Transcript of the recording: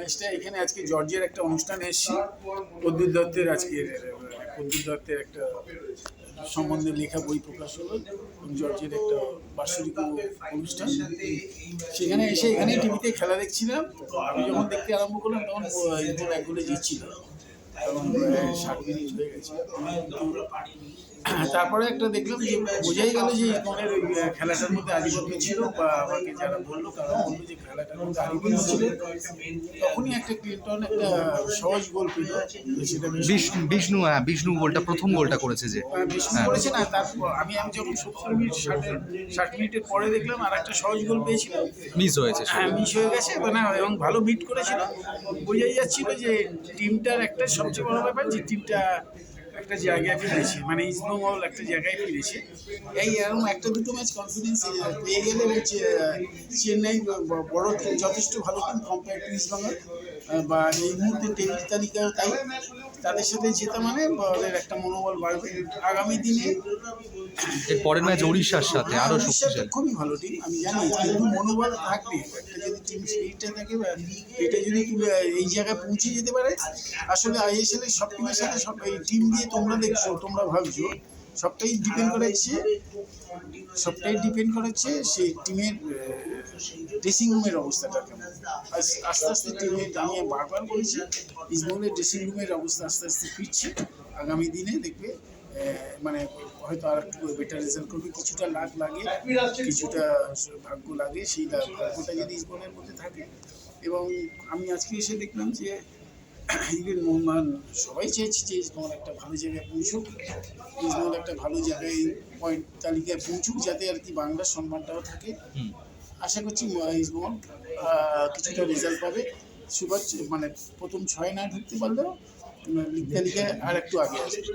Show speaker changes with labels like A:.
A: ম্যাচটা এখানে আজকে জর্জিয়ার একটা অনুষ্ঠানে এসেছি। প্রদ্যুৎ দত্তের আজকের প্রদ্যুৎ দত্তের একটা সম্বন্ধে লেখা বই প্রকাশ হলো জর্জের একটা বার্ষিক অনুষ্ঠান। সেখানে এসে এখানে টিভিতে খেলা দেখছিলাম। আমি যখন দেখতে আরম্ভ করলাম, তখন ইন্দোর এক গোলে জিতছিল। এবং ষাট মিনিট হয়ে গেছে। তারপরে একটা দেখলাম যে বোঝাই গেল যে ইসমনের ওই খেলাটার মধ্যে আধিপত্য ছিল বা আমাকে যারা বলল তারা বলল যে খেলাটার মধ্যে আধিপত্য ছিল। তখনই একটা ক্লিন্টন একটা সহজ গোল পেল। সেটা
B: বিষ্ণু বিষ্ণু হ্যাঁ বিষ্ণু গোলটা প্রথম গোলটা করেছে যে।
A: আহ, বেশি করেছে না তারপর আমি আমি যখন সত্তর মিনিট ষাট ষাট মিনিটের পরে দেখলাম আর একটা সহজ গোল পেয়েছিলাম।
B: মিস হয়েছে
A: হ্যাঁ মিস হয়ে গেছে মানে এবং ভালো মিট করেছিল। বোঝাই যাচ্ছিল যে টিমটার একটা সবচেয়ে বড় ব্যাপার যে টিমটা একটা জায়গায় ফিরেছে মানে ইস্টবেঙ্গল একটা জায়গায় ফিরেছে। এই, এরকম একটা দুটো ম্যাচ কনফিডেন্স পেয়ে গেলে চেন্নাই বড় যথেষ্ট ভালো টিম কম্পেয়ার টু ইস্টবেঙ্গল বা এই মুহূর্তে টেবিল তালিকা তাই তাদের সাথে জেতা মানে ওদের একটা মনোবল বাড়বে। আগামী দিনে
B: এর পরের ম্যাচ উড়িষ্যার সাথে আরও
A: উড়িষ্যা তো
B: শক্তিশালী।
A: খুবই ভালো টিম আমি জানি কিন্তু মনোবল থাকবে। একটা যদি টিম স্পিরিটটা থাকে এটা যদি এই জায়গায় পৌঁছে যেতে পারে আসলে আইএসএল এর সব টিমের সাথে সব এই টিম দিয়ে তোমরা দেখছ তোমরা ভাবছ সবটাই ডিপেন্ড করেছে সবটাই ডিপেন্ড করেছে সেই টিমের ড্রেসিং রুমের অবস্থাটা কেমন? আস্তে আস্তে টিমে আমি বারবার বলেছি ইসবলের ড্রেসিং রুমের অবস্থা আস্তে আস্তে ফিরছে। আগামী দিনে দেখবে মানে হয়তো আর একটু বেটার রেজাল্ট করবে। কিছুটা লাখ লাগে, কিছুটা ভাগ্য লাগে, সেই ভাগ্যটা যদি ইসবলের মধ্যে থাকে। এবং আমি আজকে এসে দেখলাম যে, ইভেন মোহনবাগান সবাই চেয়েছে যে ইসবল একটা ভালো জায়গায় পৌঁছুক। ইসবল একটা ভালো জায়গায় পয়েন্ট তালিকায় পৌঁছুক, যাতে আর কি বাংলার সম্মানটাও থাকে। আশা করছি ইসবল কিছুটা রেজাল্ট পাবে। সুভাষ মানে প্রথম ছয় না ঢুকতে পারলেও লিখতে লিখে আর একটু আগে আসবে।